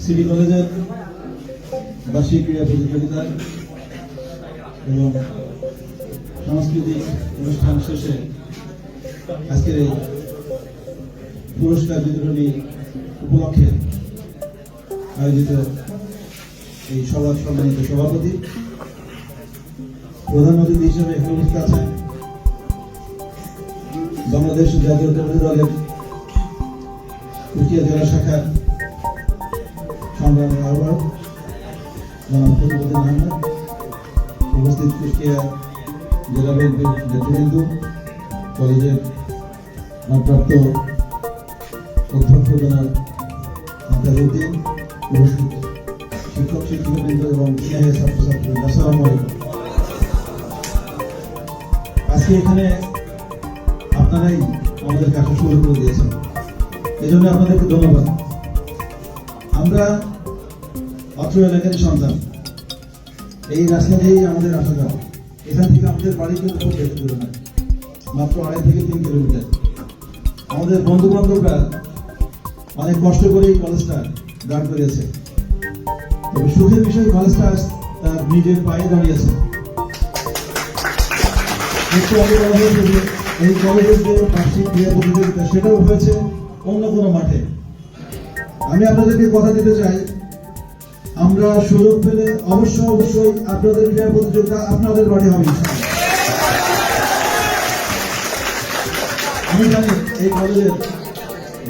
City কলেজের বার্ষিক ক্রীড়া প্রতিযোগিতা এবং সাংস্কৃতিক অনুষ্ঠান শেষে আজকের এই পুরস্কার বিতরণী উপলক্ষে আয়োজিত এই সভার সম্মানিত সভাপতি, প্রধান অতিথি হিসেবে উপস্থিত আছেন বাংলাদেশ জাতীয়তাবাদী দলের কুষ্টিয়া জেলা শাখার সংগ্রামের আহ্বায়ক আহমেদ, উপস্থিত কুষ্টিয়া জেলা বিএনপির নেতৃবৃন্দ, কলেজের ভারপ্রাপ্ত অধ্যক্ষ জনাব আন্তাজউদ্দিন উপস্থিত শিক্ষক, শিক্ষকবৃন্দ এবং ছাত্রছাত্রী। আসসালামু আজকে এখানে আপনারাই আমাদের কাছে শুরু করে দিয়েছেন। এই জন্য আপনাদেরকে ধন্যবাদ। আমরা অত্র এলাকার সন্তান। এই রাস্তা দিয়েই আমাদের আসা যাওয়া। এখান থেকে আমাদের বাড়ি কিন্তু খুব বেশি দূরে নয়, মাত্র আড়াই থেকে তিন কিলোমিটার। আমাদের বন্ধু বান্ধবরা অনেক কষ্ট করে এই কলেজটা দাঁড় করিয়েছে। তবে সুখের বিষয়, কলেজটা তার নিজের পায়ে দাঁড়িয়েছে। একটু আগে বলা হয়েছে এই কলেজের যে বার্ষিক ক্রীড়া প্রতিযোগিতা সেটাও হয়েছে অন্য কোনো মাঠে। আমি আপনাদেরকে কথা দিতে চাই, আমরা সুযোগ পেলে অবশ্যই অবশ্যই আপনাদের ক্রীড়া প্রতিযোগিতা আপনাদের বাড়ি হবে আমি জানি এই কলেজের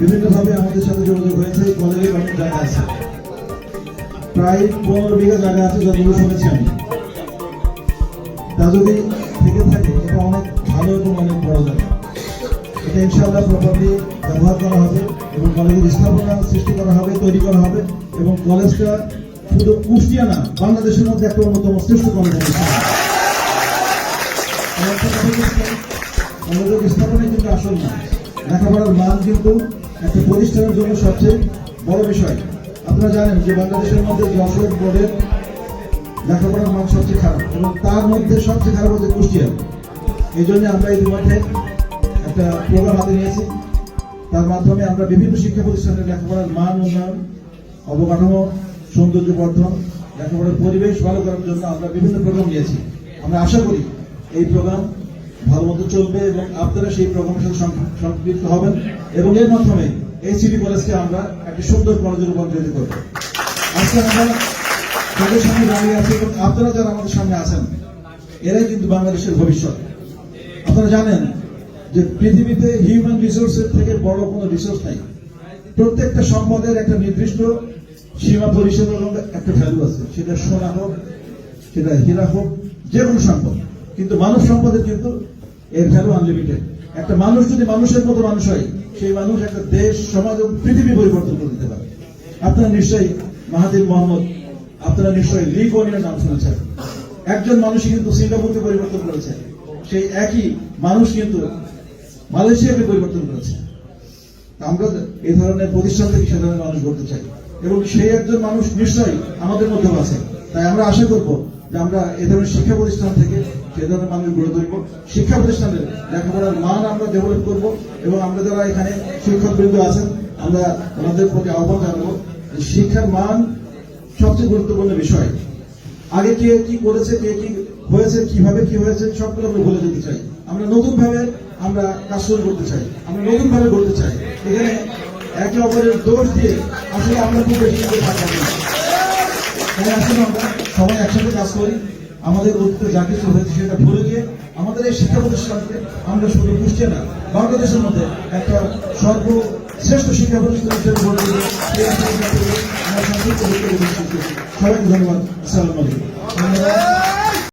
বিভিন্নভাবে আমাদের সাথে যোগাযোগ হয়েছে, এই কলেজের অনেক জায়গা আছে। প্রায় পনেরো বিঘা জায়গা আছে যতগুলো শুনেছি আমি। তা যদি থেকে থাকে, এটা অনেক ভালো এবং অনেক বড় জায়গা এটা ইনশাআল্লাহ প্রপারলি ব্যবহার করা হবে এবং কলেজের স্থাপনা সৃষ্টি করা হবে, তৈরি করা হবে এবং কলেজটা শুধু কুষ্টিয়া না, বাংলাদেশের মধ্যে একটা অন্যতম শ্রেষ্ঠ কলেজ কলেজের স্থাপনা কিন্তু আসল না। লেখাপড়ার মান কিন্তু একটা প্রতিষ্ঠানের জন্য সবচেয়ে বড় বিষয়। আপনারা জানেন যে বাংলাদেশের মধ্যে যশোর বোর্ডের লেখাপড়ার মান সবচেয়ে খারাপ এবং তার মধ্যে সবচেয়ে খারাপ হচ্ছে কুষ্টিয়া। এই জন্য আমরা এই একটা প্রোগ্রাম হাতে নিয়েছি। তার মাধ্যমে আমরা বিভিন্ন শিক্ষা প্রতিষ্ঠানের লেখাপড়ার মান উন্নয়ন, অবকাঠামো সৌন্দর্য বর্ধন লেখাপড়ার পরিবেশ ভালো করার জন্য আমরা বিভিন্ন প্রোগ্রাম নিয়েছি। আমরা আশা করি এই প্রোগ্রাম ভালো মতো চলবে এবং আপনারা সেই প্রোগ্রামের সাথে সম্পৃক্ত হবেন এবং এর মাধ্যমে এই সিটি কলেজকে আমরা একটি সুন্দর কলেজে রূপান্তরিত করব। আজকে আমরা তাদের সামনে দাঁড়িয়ে আছি এবং আপনারা যারা আমাদের সামনে আছেন, এরাই কিন্তু বাংলাদেশের ভবিষ্যৎ। আপনারা জানেন যে পৃথিবীতে হিউম্যান রিসোর্সের থেকে বড় কোনো রিসোর্স নাই। প্রত্যেকটা সম্পদের একটা নির্দিষ্ট সীমা পরিষেবার একটা ভ্যালু আছে। সেটা সোনা হোক, সেটা হীরা হোক, যে কোনো সম্পদ। কিন্তু মানব সম্পদের কিন্তু এর ভ্যালু আনলিমিটেড একটা মানুষ যদি মানুষের মতো মানুষ হয়, সেই মানুষ একটা দেশ, সমাজ এবং পৃথিবী পরিবর্তন করে দিতে পারে। আপনারা নিশ্চয়ই মাহাদির মোহাম্মদ, আপনারা নিশ্চয়ই লি কোনিয়ার নাম শুনেছেন। একজন মানুষই কিন্তু সিঙ্গাপুরকে পরিবর্তন করেছে। সেই একই মানুষ কিন্তু মালয়েশিয়াকে পরিবর্তন করেছে। আমরা এই ধরনের প্রতিষ্ঠান থেকে সে মানুষ গড়তে চাই। এবং সেই একজন মানুষ নিশ্চয়ই আমাদের মধ্যেও আছে। তাই আমরা আশা করব যে আমরা এ ধরনের শিক্ষা প্রতিষ্ঠান থেকে সে ধরনের মানুষ গড়ে তুলব। শিক্ষা প্রতিষ্ঠানের লেখাপড়ার মান আমরা ডেভেলপ করব এবং আমরা যারা এখানে শিক্ষক বৃন্দ আছেন, আমরা আমাদের প্রতি আহ্বান জানাব শিক্ষার মান সবচেয়ে গুরুত্বপূর্ণ বিষয় আগে কে কি করেছে, কে কি হয়েছে, কীভাবে কি হয়েছে, সবগুলো আমরা ভুলে যেতে চাই। আমরা নতুন ভাবে আমরা কাজ শুরু করতে চাই। আমরা নতুন ভাবে করতে চাই। এখানে একে অপরের দোষ দিয়ে আসলে আমরা খুব বেশি কিছু থাকব না। তাই আসলে আমরা সবাই একসাথে কাজ করি। আমাদের অতীতে যা কিছু হয়েছে সেটা ভুলে গিয়ে আমাদের এই শিক্ষা প্রতিষ্ঠানকে আমরা শুধু কুষ্টিয়া না, বাংলাদেশের মধ্যে একটা সর্বশ্রেষ্ঠ শিক্ষা প্রতিষ্ঠান হিসেবে। এই আশা